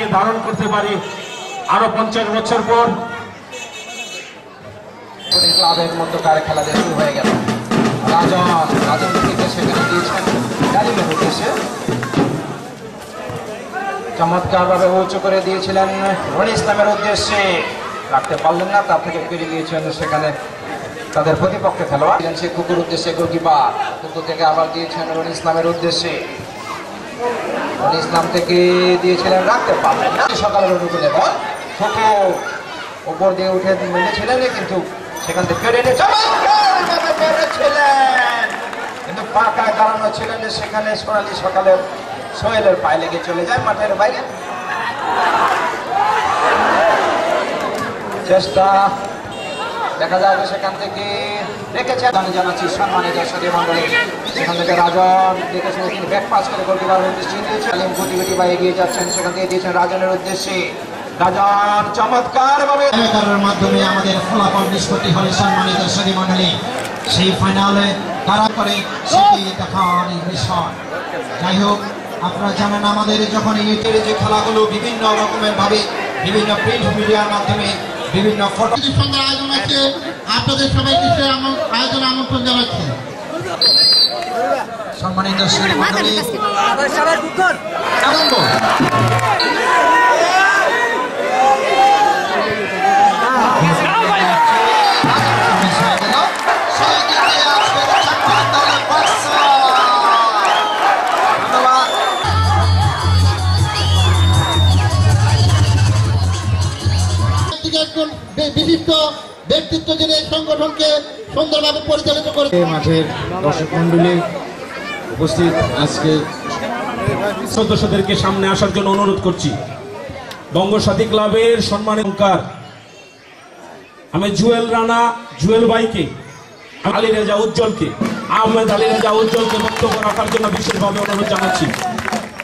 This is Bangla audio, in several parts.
স্মৃতিকে ধারণ করতে পারি। আরও পঞ্চাশ বছর পর। ক্লাবের মধ্যকার খেলা দিয়ে শুরু হয়ে গেল। রাজন রাজন সেখানে দিয়েছেন ডালিমের উদ্দেশ্যে চমৎকার ভাবে উঁচু করে দিয়েছিলেন রনি ইসলামের উদ্দেশ্যে। রাখতে পারলেন না, তার থেকে ফিরে দিয়েছেন সেখানে তাদের প্রতিপক্ষ খেলোয়াড়। সে কুকুর উদ্দেশ্যে গোলকিপার কুকুর থেকে আবার দিয়েছেন রনি ইসলামের উদ্দেশ্যে। ইসলাম থেকে দিয়েছিলেন রাখতে পারলেন না। সকালের অনুকূলে বল। কুকুর উপর দিয়ে উঠে মেরেছিলেন কিন্তু সেখান থেকে কিন্তু পাকায় দাঁড়ানো ছিলেন সেখানে সোনালী সকালের সোহেলের পায়ে লেগে চলে যায় মাঠের বাইরে। চেষ্টা দেখা যায় সেখান থেকে রেখেছে। জানাচ্ছি সম্মানিত সাথী মন্ডলী সেখান থেকে রাজন দেখে শুনে তিনি ব্যাক পাস করে গোলকিপার উদ্দেশ্যে দিয়েছেন আলিম গুটি গুটি বা এগিয়ে যাচ্ছেন, সেখান থেকে দিয়েছেন রাজনের উদ্দেশ্যে। মাধ্যমে আমাদের সেই ফাইনালে কারা বিষয় যাই হোক, আপনারা জানেন আমাদের যখন ইউটিউবের যে খেলাগুলো বিভিন্ন রকমের ভাবে বিভিন্ন প্রিন্ট মিডিয়ার মাধ্যমে বিভিন্ন ফটো সঙ্গে আয়োজন আছে। আপনাদের সবাইকে সে আয়োজন আয়োজনে আমন্ত্রণ জানাচ্ছি। সম্মানিত শ্রী মন্ডলী বিশিষ্ট ব্যক্তিত্ব যিনি এই সংগঠনকে সুন্দরভাবে পরিচালিত করে মাঠের দর্শক মন্ডলী উপস্থিত আজকে সদস্যদেরকে সামনে আসার জন্য অনুরোধ করছি। বঙ্গসাথী ক্লাবের সম্মানের অঙ্কার আমি জুয়েল রানা জুয়েল ভাইকে আলী রেজা উজ্জ্বলকে আহমেদ আলী রেজা উজ্জ্বলকে বক্তব্য রাখার জন্য বিশেষভাবে অনুরোধ জানাচ্ছি।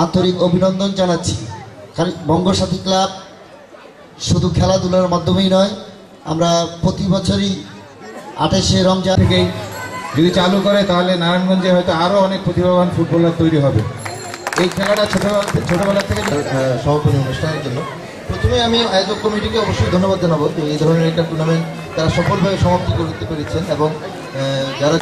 আন্তরিক অভিনন্দন জানাচ্ছি। বঙ্গসাথী ক্লাব শুধু খেলাধুলার মাধ্যমেই নয় আমরা প্রতি বছরই আঠাশে রমজান থেকেই যদি চালু করে তাহলে নারায়ণগঞ্জে হয়তো আরও অনেক প্রতিভাবান ফুটবলার তৈরি হবে। এই খেলাটা ছোটবেলা ছোটবেলা থেকে আহ, সমাপনী অনুষ্ঠানের জন্য। প্রথমে আমি আয়োজক কমিটিকে অবশ্যই ধন্যবাদ জানাব যে এই ধরনের একটা টুর্নামেন্ট তারা সফলভাবে সমাপ্তি করতে পেরেছেন এবং যারা